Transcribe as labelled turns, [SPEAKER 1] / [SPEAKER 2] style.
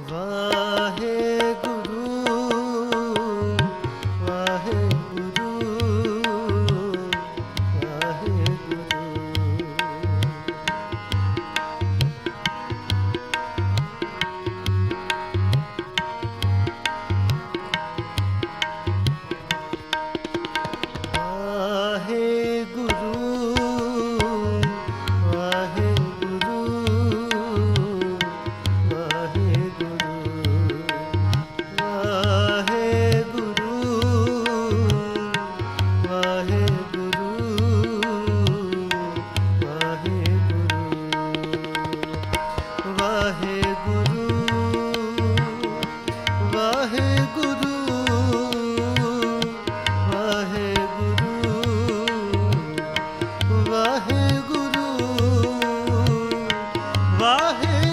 [SPEAKER 1] ਵਾਹਿਗੁਰੂ चाहे